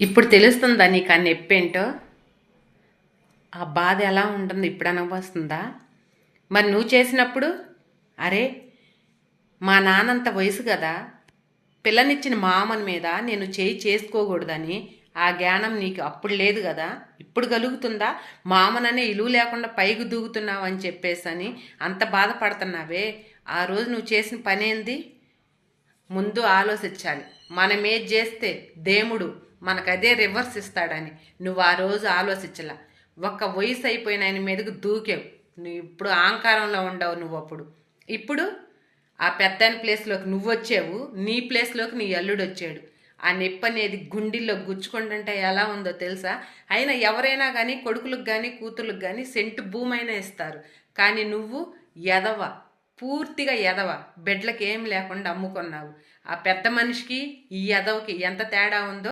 ఇప్పుడు తెలుస్తుందా నీకు ఆ నొప్పేంటో? ఆ బాధ ఎలా ఉంటుంది? ఇప్పుడు అనుభవిస్తుందా? మరి నువ్వు చేసినప్పుడు అరే మా నాన్నంత వయసు కదా పిల్లనిచ్చిన మామని మీద నేను చేయి చేసుకోకూడదని ఆ జ్ఞానం నీకు అప్పుడు లేదు కదా ఇప్పుడు కలుగుతుందా? మామననే ఇలువ లేకుండా పైకి దూకుతున్నావు అని చెప్పేసి అని అంత బాధపడుతున్నావే ఆ రోజు నువ్వు చేసిన పని ఏంది ముందు ఆలోచించాలి. మనం ఏది చేస్తే దేవుడు మనకదే రివర్స్ ఇస్తాడని. నువ్వు ఆ రోజు ఆలోచించలా. ఒక్క వయసు అయిపోయిన ఆయన మీదకు దూకావు. నువ్వు ఇప్పుడు ఆంకారంలో ఉండవు నువ్వు అప్పుడు. ఇప్పుడు ఆ పెద్ద ప్లేస్లోకి నువ్వు వచ్చావు. నీ ప్లేస్లోకి నీ అల్లుడు వచ్చాడు. ఆ నొప్పి అనేది గుండెల్లో గుచ్చుకుంటుంటే ఎలా ఉందో తెలుసా? అయినా ఎవరైనా కానీ కొడుకులకు కానీ కూతుర్లకు కానీ సెంటు భూమైనా ఇస్తారు. కానీ నువ్వు ఎదవ పూర్తిగా ఎదవ బెడ్లకి ఏం లేకుండా అమ్ముకున్నావు. ఆ పెద్ద మనిషికి ఈ ఎదవకి ఎంత తేడా ఉందో